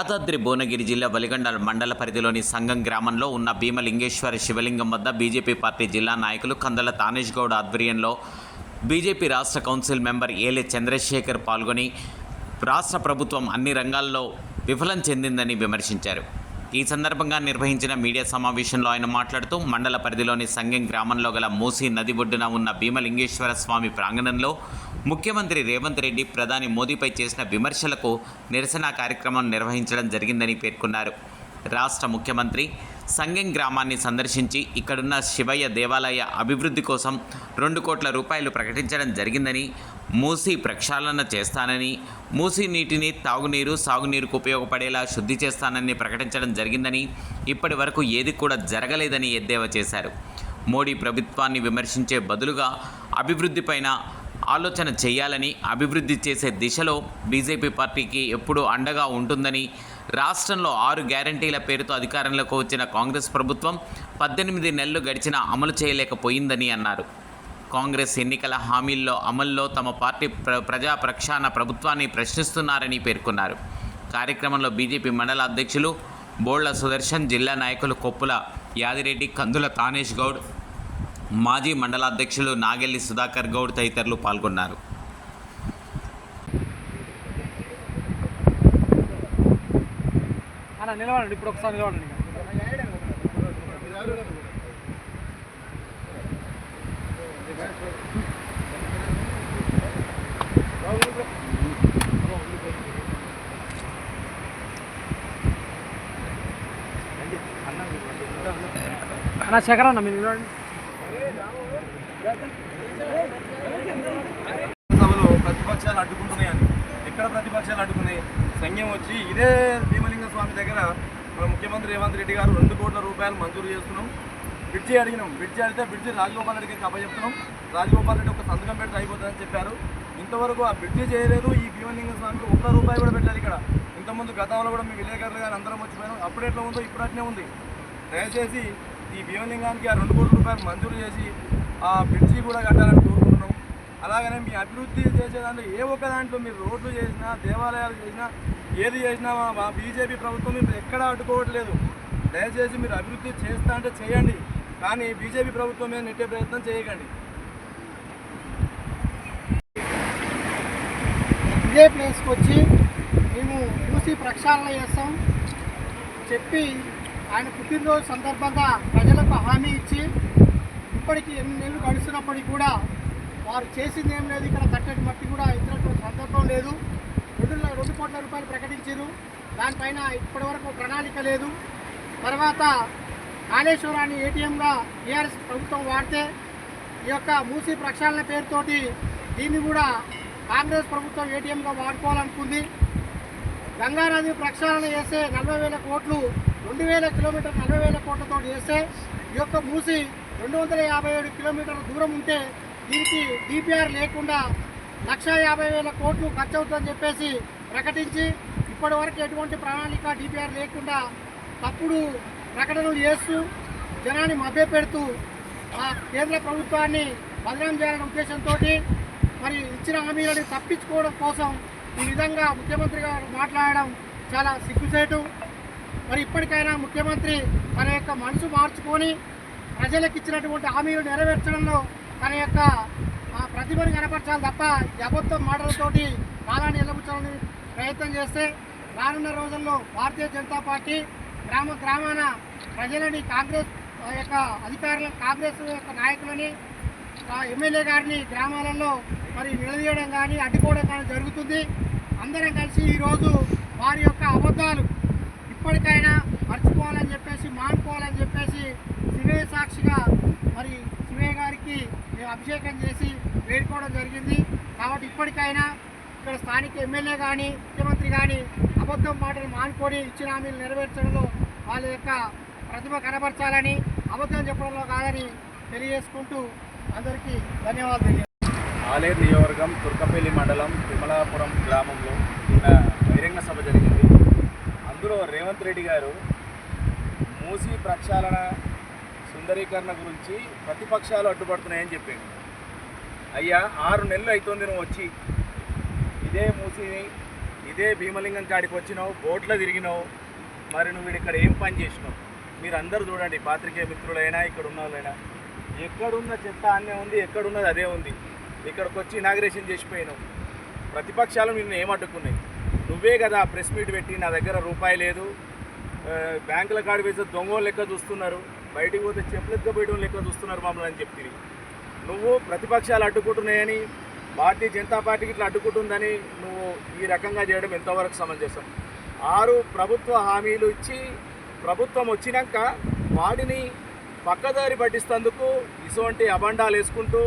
యాదాద్రి భువనగిరి జిల్లా వలిగండ మండల పరిధిలోని సంగం గ్రామంలో ఉన్న భీమలింగేశ్వర శివలింగం వద్ద బీజేపీ పార్టీ జిల్లా నాయకులు కందల తానేష్ గౌడ్ ఆధ్వర్యంలో బీజేపీ రాష్ట్ర కౌన్సిల్ మెంబర్ ఏలే చంద్రశేఖర్ పాల్గొని రాష్ట్ర ప్రభుత్వం అన్ని రంగాల్లో విఫలం చెందిందని విమర్శించారు. ఈ సందర్భంగా నిర్వహించిన మీడియా సమావేశంలో ఆయన మాట్లాడుతూ మండల పరిధిలోని సంగం గ్రామంలో గల మూసీ నది ఒడ్డున ఉన్న భీమలింగేశ్వర స్వామి ప్రాంగణంలో ముఖ్యమంత్రి రేవంత్ రెడ్డి ప్రధాని మోదీపై చేసిన విమర్శలకు నిరసన కార్యక్రమం నిర్వహించడం జరిగిందని పేర్కొన్నారు. రాష్ట్ర ముఖ్యమంత్రి సంగం గ్రామాన్ని సందర్శించి ఇక్కడున్న శివయ్య దేవాలయ అభివృద్ధి కోసం రెండు కోట్ల రూపాయలు ప్రకటించడం జరిగిందని మూసీ ప్రక్షాళన చేస్తానని మూసీ నీటిని తాగునీరు సాగునీరుకు ఉపయోగపడేలా శుద్ధి చేస్తానని ప్రకటించడం జరిగిందని ఇప్పటి వరకు ఏది కూడా జరగలేదని ఎద్దేవా చేశారు. మోడీ ప్రభుత్వాన్ని విమర్శించే బదులుగా అభివృద్ధిపైన ఆలోచన చేయాలని అభివృద్ధి చేసే దిశలో బీజేపీ పార్టీకి ఎప్పుడూ అండగా ఉంటుందని రాష్ట్రంలో ఆరు గ్యారంటీల పేరుతో అధికారంలోకి వచ్చిన కాంగ్రెస్ ప్రభుత్వం పద్దెనిమిది నెలలు గడిచినా అమలు చేయలేకపోయిందని అన్నారు. కాంగ్రెస్ ఎన్నికల హామీల్లో అమల్లో తమ పార్టీ ప్ర ప్రజా ప్రక్షాళన ప్రభుత్వాన్ని ప్రశ్నిస్తున్నారని పేర్కొన్నారు. కార్యక్రమంలో బీజేపీ మండల అధ్యక్షులు బోళ్ళ సుదర్శన్ జిల్లా నాయకులు కొప్పుల యాదిరెడ్డి కందుల తానేష్ గౌడ్ మాజీ మండలాధ్యక్షులు నాగెల్లి సుధాకర్ గౌడ్ తదితరులు పాల్గొన్నారు. అన్న నిలబడండి ఇప్పుడు ఒకసారి నిలబడండి. అన్న శేఖర్ అన్న మీరు నిలబడండి సభలో ప్రతిపక్షాలు అడ్డుకుంటున్నాయని ఎక్కడ ప్రతిపక్షాలు అడ్డుకున్నాయి సంఘం వచ్చి ఇదే భీమలింగ స్వామి దగ్గర మన ముఖ్యమంత్రి రేవంత్ రెడ్డి గారు రెండు కోట్ల రూపాయలు మంజూరు చేస్తున్నాం. బ్రిడ్జి అడిగినాం. బ్రిడ్జి అడిగితే బ్రిడ్జి రాజగోపాల్ రెడ్డికి అప్పచెప్తున్నాం రాజగోపాల్ రెడ్డి ఒక సంతకం పెడితే అయిపోతుందని చెప్పారు. ఇంతవరకు ఆ బ్రిడ్జి చేయలేదు. ఈ భీమలింగ స్వామికి ఒక్క రూపాయి కూడా పెట్టారు ఇక్కడ. ఇంతకుముందు గతంలో కూడా మీ విలేకరులు కానీ అందరం వచ్చిపోయినాం అప్పుడు ఎట్లా ఉందో ఇప్పుడు అట్నే ఉంది. దయచేసి ఈ భీమలింగానికి ఆ రెండు కోట్ల రూపాయలు మంజూరు చేసి ఆ బ్రిడ్జి కూడా కట్టాలని కోరుకుంటున్నాం. అలాగనే మీ అభివృద్ధి చేసే దాంట్లో ఏ ఒక్క దాంట్లో మీరు రోడ్లు చేసినా దేవాలయాలు చేసినా ఏది చేసినా మా- బీజేపీ ప్రభుత్వం మీరు ఎక్కడా అడ్డుకోవట్లేదు. దయచేసి మీరు అభివృద్ధి చేస్తా అంటే చేయండి. కానీ బీజేపీ ప్రభుత్వం మీద నెట్టే ప్రయత్నం చేయకండి. ఇదే ప్లేస్కి వచ్చి మేము చూసి ప్రక్షాళన చేస్తాం. చెప్పి ఆయన పుట్టినరోజు సందర్భంగా ప్రజలకు హామీ ఇచ్చి ఇప్పటికి ఎన్ని నెలలు గడుస్తున్నప్పటికీ కూడా వారు చేసింది ఏం లేదు. ఇక్కడ కట్టడి మట్టి కూడా ఇచ్చినటువంటి సందర్భం లేదు. రెండు రెండు కోట్ల రూపాయలు ప్రకటించారు. దానిపైన ఇప్పటివరకు ప్రణాళిక లేదు. తర్వాత కాళేశ్వరాన్ని ఏటీఎంగా టీఆర్ఎస్ ప్రభుత్వం వాడితే ఈ యొక్క మూసీ ప్రక్షాళన పేరుతోటి దీన్ని కూడా కాంగ్రెస్ ప్రభుత్వం ఏటీఎంగా వాడుకోవాలనుకుంది. గంగానది ప్రక్షాళన చేస్తే నలభై వేల కోట్లు రెండు వేల కిలోమీటర్ నలభై వేల కోట్లతో చేస్తే ఈ యొక్క మూసి రెండు వందల యాభై ఏడు కిలోమీటర్ల దూరం ఉంటే దీనికి డిపిఆర్ లేకుండా లక్ష యాభై వేల కోట్లు ఖర్చు అవుతుందని చెప్పేసి ప్రకటించి ఇప్పటి వరకు ఎటువంటి ప్రణాళిక డిపిఆర్ లేకుండా తప్పుడు ప్రకటనలు చేస్తూ జనాన్ని మభ్యపెడుతూ ఆ కేంద్ర ప్రభుత్వాన్ని బదనాం చేయాలనే ఉద్దేశంతో మరి ఇచ్చిన హామీలను తప్పించుకోవడం కోసం ఈ విధంగా ముఖ్యమంత్రి గారు మాట్లాడడం చాలా సిగ్గుసేటు మరి ఇప్పటికైనా ముఖ్యమంత్రి తన యొక్క మనసు మార్చుకొని ప్రజలకు ఇచ్చినటువంటి హామీలు నెరవేర్చడంలో తన యొక్క ప్రతిభను కనపరచాలి తప్ప ఈ మాటలతోటి కాలాన్ని నిలబుచ్చాలని ప్రయత్నం చేస్తే రానున్న రోజుల్లో భారతీయ జనతా పార్టీ గ్రామ గ్రామాన ప్రజలని కాంగ్రెస్ ఆ యొక్క అధికారుల కాంగ్రెస్ యొక్క నాయకులని ఆ ఎమ్మెల్యే గారిని గ్రామాలలో మరి నిలదీయడం కానీ అడ్డుకోవడం కానీ జరుగుతుంది. అందరం కలిసి ఈరోజు వారి యొక్క అబద్ధాలు ఇప్పటికైనా మర్చిపోవాలని చెప్పేసి మానుకోవాలని చెప్పేసి శివయ్య సాక్షిగా మరి శివయ్య గారికి మేము అభిషేకం చేసి వేడుకోవడం జరిగింది. కాబట్టి ఇప్పటికైనా ఇక్కడ స్థానిక ఎమ్మెల్యే కానీ ముఖ్యమంత్రి కానీ అబద్ధం మాటలు మానుకొని ఇచ్చిన హామీలు నెరవేర్చడంలో వాళ్ళ యొక్క ప్రతిభ కనబరచాలని అబద్ధం చెప్పడంలో కాదని తెలియజేసుకుంటూ అందరికీ ధన్యవాదాలు తెలియ ఆలేరు నియోజకవర్గం తుర్కపల్లి మండలం తిమలాపురం గ్రామంలో నిన్న బహిరంగ సభ జరిగింది. అందులో రేవంత్ రెడ్డి గారు మూసి ప్రక్షాళన సుందరీకరణ గురించి ప్రతిపక్షాలు అడ్డుపడుతున్నాయని చెప్పాడు. అయ్యా ఆరు నెలలు అవుతుంది నువ్వు వచ్చి. ఇదే మూసిని ఇదే భీమలింగం కాడికి వచ్చినావు బోట్లో తిరిగినావు. మరి నువ్వు ఇక్కడ ఏం పని చేసినావు? మీరు అందరూ చూడండి పాత్రికేయ మిత్రులైనా ఇక్కడ ఉన్న వాళ్ళైనా ఎక్కడున్న చెత్త అన్నే ఉంది ఎక్కడున్నది అదే ఉంది. ఇక్కడికి వచ్చి ఇనాగ్రేషన్ చేసిపోయినావు. ప్రతిపక్షాలు నిన్ను ఏమడ్డుకున్నాయి? నువ్వే కదా ప్రెస్ మీట్ పెట్టి నా దగ్గర రూపాయి లేదు. బ్యాంకుల కాడి వేసే దొంగ లెక్క చూస్తున్నారు. బయటికి పోతే చెప్పులెక్క పోయడం లెక్క చూస్తున్నారు మమ్మల్ని అని చెప్తివి నువ్వు ప్రతిపక్షాలు అడ్డుకుంటున్నాయని భారతీయ జనతా పార్టీకి ఇట్లా అడ్డుకుంటుందని నువ్వు ఈ రకంగా చేయడం ఎంతవరకు సమంజసం? ఆరు ప్రభుత్వ హామీలు ఇచ్చి ప్రభుత్వం వచ్చినాక వాటిని పక్కదారి పట్టిస్తందుకు ఇటువంటి అబండాలు వేసుకుంటూ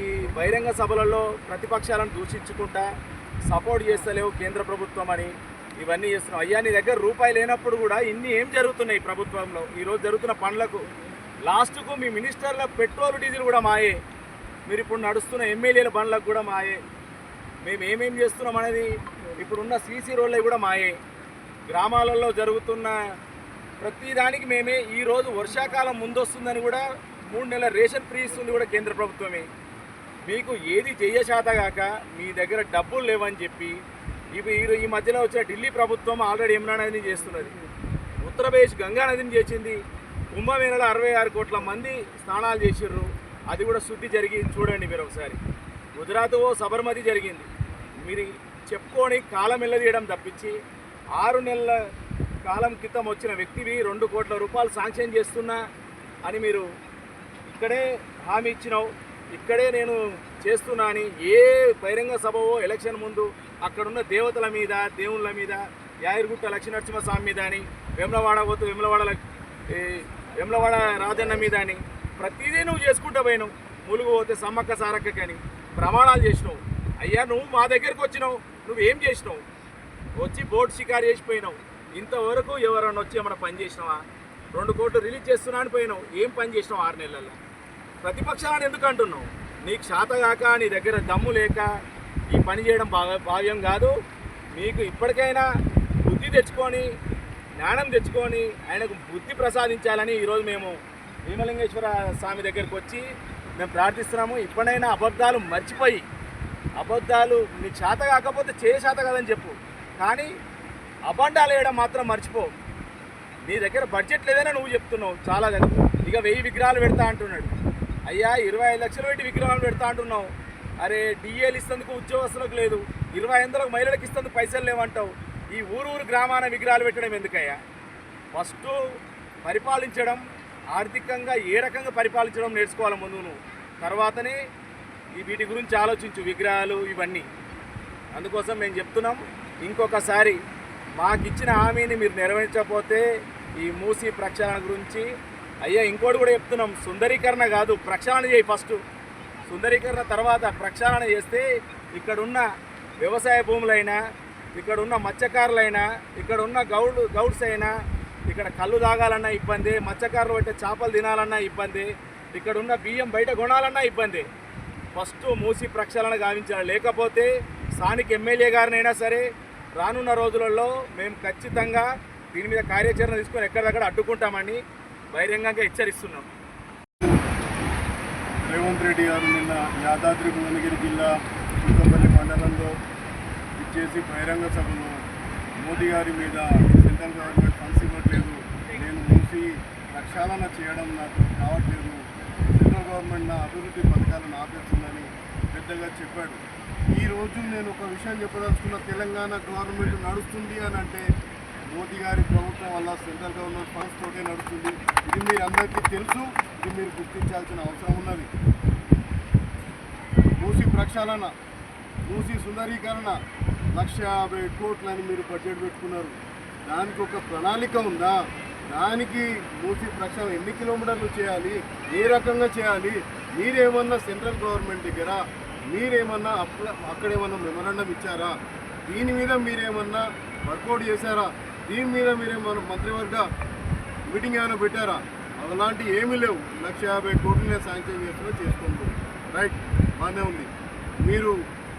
ఈ బహిరంగ సభలలో ప్రతిపక్షాలను దూషించుకుంటా సపోర్ట్ చేస్తలేవు కేంద్ర ప్రభుత్వం అని ఇవన్నీ చేస్తున్నాం. అయ్యా నీ దగ్గర రూపాయి లేనప్పుడు కూడా ఇన్ని ఏం జరుగుతున్నాయి ప్రభుత్వంలో? ఈరోజు జరుగుతున్న పనులకు లాస్ట్కు మీ మినిస్టర్ల పెట్రోల్ డీజిల్ కూడా మాయే. మీరు ఇప్పుడు నడుస్తున్న ఎమ్మెల్యేల బండ్లకు కూడా మాయే. మేము ఏమేం చేస్తున్నాం అనేది ఇప్పుడున్న సీసీ రోడ్లవి కూడా మాయే. గ్రామాలలో జరుగుతున్న ప్రతిదానికి మేమే ఈరోజు వర్షాకాలం ముందొస్తుందని కూడా మూడు నెలల రేషన్ ఫ్రీ ఇస్తుంది కూడా కేంద్ర ప్రభుత్వమే. మీకు ఏది చెయ్యశాతగాక మీ దగ్గర డబ్బులు లేవని చెప్పి ఇవి ఈ- మధ్యలో వచ్చిన ఢిల్లీ ప్రభుత్వం ఆల్రెడీ యమునా నదిని చేస్తున్నది. ఉత్తరప్రదేశ్ గంగా నదిని చేసింది. కుంభమేళలో అరవై ఆరు కోట్ల మంది స్నానాలు చేసిర్రు. అది కూడా శుద్ధి జరిగింది. చూడండి మీరు ఒకసారి. గుజరాత్ ఓ సబర్మతి జరిగింది. మీరు చెప్పుకొని కాలం వెళ్ళదీయడం తప్పించి ఆరు నెలల కాలం క్రితం వచ్చిన వ్యక్తివి రెండు కోట్ల రూపాయలు శాంక్షన్ చేస్తున్నా అని మీరు ఇక్కడే హామీ ఇచ్చినావు. ఇక్కడే నేను చేస్తున్నా అని ఏ బహిరంగ సభవో ఎలక్షన్ ముందు అక్కడున్న దేవతల మీద దేవుళ్ళ మీద యాయరుగుట్ట లక్ష్మీనరసింహస్వామి మీద అని వెమ్లవాడ పోతూ వెమ్లవాడ వెమ్లవాడ రాజన్న మీద అని ప్రతిదీ నువ్వు చేసుకుంటూ పోయినావు. ములుగు పోతే సమ్మక్క సారక్క కానీ ప్రమాణాలు చేసినావు. అయ్యా నువ్వు మా దగ్గరికి వచ్చినావు. నువ్వేం చేసినావు? వచ్చి బోట్ షికారు చేసిపోయినావు ఇంతవరకు ఎవరన్నా వచ్చి ఏమైనా పని చేసినావా? రెండు కోట్లు రిలీజ్ చేస్తున్నా అని పోయినావు. ఏం పని చేసినావు ఆరు నెలల్లో? ప్రతిపక్షాన్ని ఎందుకు అంటున్నావు? నీకు శాతగాక నీ దగ్గర దమ్ము లేక ఈ పని చేయడం భావ్యం కాదు. మీకు ఇప్పటికైనా బుద్ధి తెచ్చుకొని జ్ఞానం తెచ్చుకొని ఆయనకు బుద్ధి ప్రసాదించాలని ఈరోజు మేము భీమలింగేశ్వర స్వామి దగ్గరికి వచ్చి మేము ప్రార్థిస్తున్నాము. ఇప్పుడైనా అబద్ధాలు మర్చిపోయి అబద్ధాలు మీ చేత కాకపోతే చేయ శాత కాదని చెప్పు. కానీ అబండాలు వేయడం మాత్రం మర్చిపో. నీ దగ్గర బడ్జెట్ లేదని నువ్వు చెప్తున్నావు. చాలా దగ్గర ఇక వెయ్యి విగ్రహాలు పెడతా అంటున్నాడు. అయ్యా ఇరవై ఐదు లక్షలు పెట్టి విగ్రహాలు పెడతా అంటున్నావు. అరే డిఏలు ఇస్తందుకు ఉద్యోగస్తులకు లేదు. ఇరవై ఐదులకు మహిళలకు ఇస్తందుకు పైసలు లేవంటావు. ఈ ఊరు ఊరు గ్రామాన విగ్రహాలు పెట్టడం ఎందుకయ్యా? ఫస్ట్ పరిపాలించడం ఆర్థికంగా ఏ రకంగా పరిపాలించడం నేర్చుకోవాలి ముందు నువ్వు. తర్వాతనే ఈ వీటి గురించి ఆలోచించు విగ్రహాలు ఇవన్నీ. అందుకోసం మేము చెప్తున్నాం ఇంకొకసారి మాకు ఇచ్చిన హామీని మీరు నెరవేర్చకపోతే ఈ మూసి ప్రక్షాళన గురించి అయ్యా ఇంకోటి కూడా చెప్తున్నాం సుందరీకరణ కాదు ప్రక్షాళన చేయి ఫస్ట్. సుందరీకరణ తర్వాత ప్రక్షాళన చేస్తే ఇక్కడున్న వ్యవసాయ భూములైనా ఇక్కడున్న మత్స్యకారులైనా ఇక్కడ ఉన్న గౌడ్ గౌడ్స్ అయినా ఇక్కడ కళ్ళు తాగాలన్నా ఇబ్బంది మత్స్యకారులు అంటే చేపలు తినాలన్నా ఇబ్బంది ఇక్కడ ఉన్న బియ్యం బయట కొనాలన్నా ఇబ్బంది. ఫస్ట్ మూసి ప్రక్షాళన గావించాలి. లేకపోతే స్థానిక ఎమ్మెల్యే గారినైనా సరే రానున్న రోజులలో మేము ఖచ్చితంగా దీని మీద కార్యాచరణ తీసుకొని ఎక్కడిదక్కడ అడ్డుకుంటామని బహిరంగంగా హెచ్చరిస్తున్నాం. రేవంత్ రెడ్డి గారు నిన్న యాదాద్రి భువనగిరి జిల్లా చుక్కపల్లి మండలంలో ఇచ్చేసి బహిరంగ సభలో మోదీ గారి మీద సెంట్రల్ గవర్నమెంట్ ఫండ్స్ ఇవ్వట్లేదు నేను మూసి ప్రక్షాళన చేయడం నాకు కావట్లేదు సెంట్రల్ గవర్నమెంట్ నా అభివృద్ధి పథకాలను ఆపేస్తుందని పెద్దగా చెప్పాడు. ఈరోజు నేను ఒక విషయం చెప్పదలుచుకున్న తెలంగాణ గవర్నమెంట్ నడుస్తుంది అని అంటే మోదీ గారి ప్రభుత్వం వల్ల సెంట్రల్ గవర్నమెంట్ ఫండ్స్ తోటే నడుస్తుంది. ఇది మీరు అందరికీ తెలుసు. ఇది మీరు గుర్తించాల్సిన అవసరం ఉన్నది. మూసి ప్రక్షాళన మూసి సుందరీకరణ లక్ష యాభై కోట్లని మీరు బడ్జెట్ పెట్టుకున్నారు. దానికి ఒక ప్రణాళిక ఉందా? దానికి మూసి ప్రక్షాళన ఎన్ని కిలోమీటర్లు చేయాలి? ఏ రకంగా చేయాలి? మీరేమన్నా సెంట్రల్ గవర్నమెంట్ దగ్గర మీరేమన్నా అప్ల అక్కడేమన్నా మెమరాండం ఇచ్చారా? దీని మీద మీరేమన్నా వర్కౌట్ చేశారా? దీని మీద మీరేమన్నా మంత్రివర్గ మీటింగ్ ఏమైనా పెట్టారా? అలాంటి ఏమీ లేవు. లక్ష యాభై కోట్లు నేను శాంక్షన్ చేస్తున్నా చేసుకుంటూ రైట్ బాగానే ఉంది. మీరు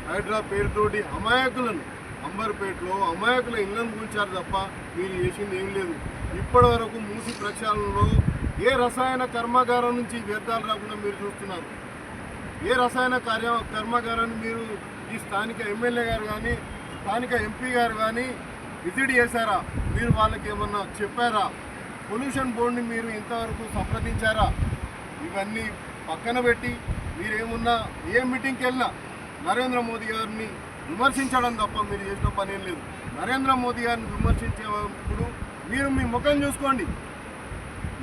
హైడ్రా పేరుతోటి అమాయకులను అంబర్పేటలో అమాయకుల ఇళ్ళను కూల్చారు తప్ప మీరు చేసింది ఏం లేదు. ఇప్పటి వరకు మూసి ప్రక్షాళనలో ఏ రసాయన కర్మాగారం నుంచి వ్యర్థాలు రాకుండా మీరు చూస్తున్నారు? ఏ రసాయన కార్య కర్మాగారాన్ని మీరు ఈ స్థానిక ఎమ్మెల్యే గారు కానీ స్థానిక ఎంపీ గారు కానీ విజిట్ చేశారా? మీరు వాళ్ళకి ఏమన్నా చెప్పారా? పొల్యూషన్ బోర్డుని మీరు ఇంతవరకు సంప్రదించారా? ఇవన్నీ పక్కన పెట్టి మీరేమున్నా ఏ మీటింగ్కి వెళ్ళినా నరేంద్ర మోదీ గారిని విమర్శించడం తప్ప మీరు చేసిన పని లేదు. నరేంద్ర మోదీ గారిని విమర్శించేప్పుడు మీరు మీ ముఖం చూసుకోండి.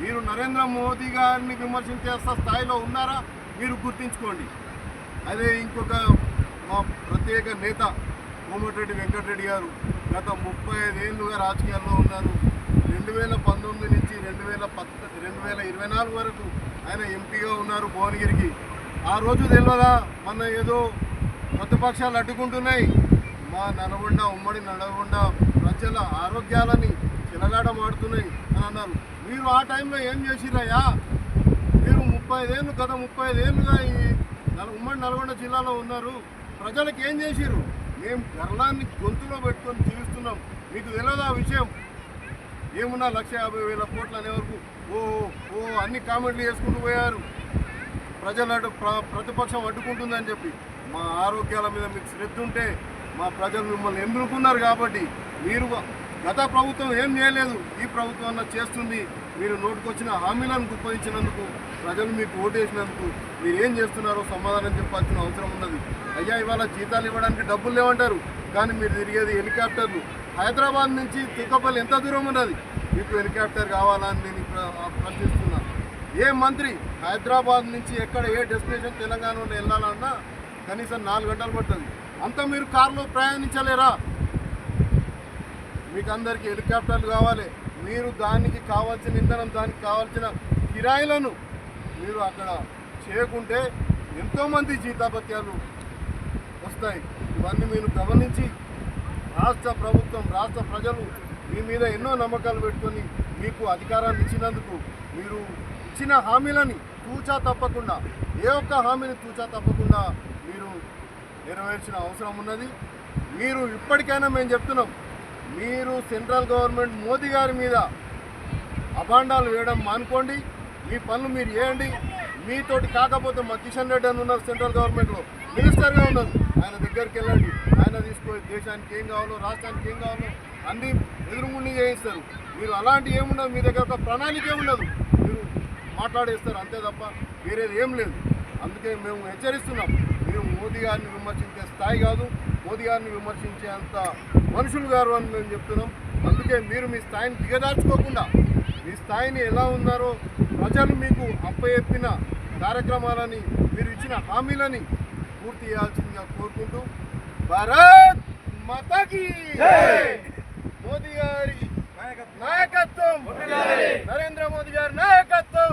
మీరు నరేంద్ర మోదీ గారిని విమర్శించే స్థాయిలో ఉన్నారా? మీరు గుర్తించుకోండి. అదే ఇంకొక మా ప్రత్యేక నేత కోమటిరెడ్డి వెంకటరెడ్డి గారు గత ముప్పై ఐదేళ్ళుగా రాజకీయాల్లో ఉన్నారు. రెండు వేల పంతొమ్మిది నుంచి రెండు వేల పద్ రెండు వేల ఇరవై నాలుగు వరకు ఆయన ఎంపీగా ఉన్నారు భువనగిరికి. ఆ రోజు తెలియదా మన ఏదో ప్రతిపక్షాలు అడ్డుకుంటున్నాయి. మా నల్గొండ ఉమ్మడి నల్గొండ ప్రజల ఆరోగ్యాలని చిలగాడమాడుతున్నాయి అని అన్నారు. మీరు ఆ టైంలో ఏం చేసిరయ్యా మీరు ముప్పై ఐదేళ్ళు గత ముప్పై ఐదేళ్ళుగా ఈ ఉమ్మడి నల్గొండ జిల్లాలో ఉన్నారు. ప్రజలకు ఏం చేసిరు మేము గర్లాన్ని గొంతులో పెట్టుకొని జీవిస్తున్నాం మీకు తెలియదు ఆ విషయం? ఏమున్నా లక్ష యాభై వేల కోట్లు అనే వరకు ఓ ఓ అన్ని కామెంట్లు చేసుకుంటూ పోయారు. ప్రజలు అడ్డు ప్ర- ప్రతిపక్షం అడ్డుకుంటుందని చెప్పి మా ఆరోగ్యాల మీద మీకు శ్రద్ధ ఉంటే మా ప్రజలు మిమ్మల్ని ఎన్నుకున్నారు కాబట్టి మీరు గత ప్రభుత్వం ఏం చేయలేదు ఈ ప్రభుత్వం అన్న చేస్తుంది. మీరు నోటుకొచ్చిన హామీలను గుప్పించినందుకు ప్రజలు మీకు ఓటేసినందుకు మీరు ఏం చేస్తున్నారో సమాధానం చెప్పాల్సిన అవసరం ఉన్నది. అయ్యా ఇవాళ జీతాలు ఇవ్వడానికి డబ్బులు లేవంటారు కానీ మీరు తిరిగేది హెలికాప్టర్లు. హైదరాబాద్ నుంచి తిక్కపల్లి ఎంత దూరం ఉన్నది? మీకు హెలికాప్టర్ కావాలని నేను ఇప్పుడు ప్రశ్నిస్తున్నాను ఏ మంత్రి హైదరాబాద్ నుంచి ఎక్కడ ఏ డెస్టినేషన్ తెలంగాణలో వెళ్ళాలన్నా కనీసం నాలుగు గంటలు పడుతుంది. అంతా మీరు కారులో ప్రయాణించలేరా? మీకు అందరికీ హెలికాప్టర్లు కావాలి. మీరు దానికి కావాల్సిన ఇంధనం దానికి కావాల్సిన కిరాయిలను మీరు అక్కడ చేయకుంటే ఎంతోమంది జీతాపత్యాలు వస్తాయి. ఇవన్నీ మీరు గమనించి రాష్ట్ర ప్రభుత్వం రాష్ట్ర ప్రజలు మీ మీద ఎన్నో నమ్మకాలు పెట్టుకొని మీకు అధికారాన్ని ఇచ్చినందుకు మీరు ఇచ్చిన హామీలని తూచా తప్పకుండా ఏ ఒక్క హామీని తూచా తప్పకుండా మీరు నెరవేర్చిన అవసరం ఉన్నది. మీరు ఇప్పటికైనా మేము చెప్తున్నాం మీరు సెంట్రల్ గవర్నమెంట్ మోదీ గారి మీద అభాండాలు వేయడం మానుకోండి. మీ పనులు మీరు చేయండి. మీతోటి కాకపోతే మా కిషన్ రెడ్డి అని ఉన్నారు సెంట్రల్ గవర్నమెంట్లో. మినిస్టర్గా ఉన్నారు ఆయన దగ్గరికి వెళ్ళండి. ఆయన తీసుకొని దేశానికి ఏం కావాలో రాష్ట్రానికి ఏం కావాలో అన్నీ ఎదురుగుండి చేయిస్తారు. మీరు అలాంటి ఏముండదు మీ దగ్గర ఒక ప్రణాళిక ఏముండదు. మీరు మాట్లాడేస్తారు అంతే తప్ప వేరేది ఏం లేదు. అందుకే మేము హెచ్చరిస్తున్నాం. మీరు మోదీ గారిని విమర్శించే స్థాయి కాదు మోదీ గారిని విమర్శించేంత మనుషులు గారు అని మేము చెప్తున్నాం. అందుకే మీరు మీ స్థాయిని దిగదార్చుకోకుండా మీ స్థాయిని ఎలా ఉన్నారో ప్రజలు మీకు అప్పయెప్పిన కార్యక్రమాలని మీరు ఇచ్చిన హామీలని పూర్తి చేయాల్సిందిగా కోరుకుంటూ భారత్ మతకి మోదీ గారి నాయకత్వం నరేంద్ర మోదీ గారి నాయకత్వం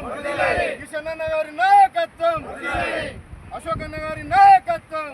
కిషన్ అన్న గారి నాయకత్వం అశోక్ అన్న గారి నాయకత్వం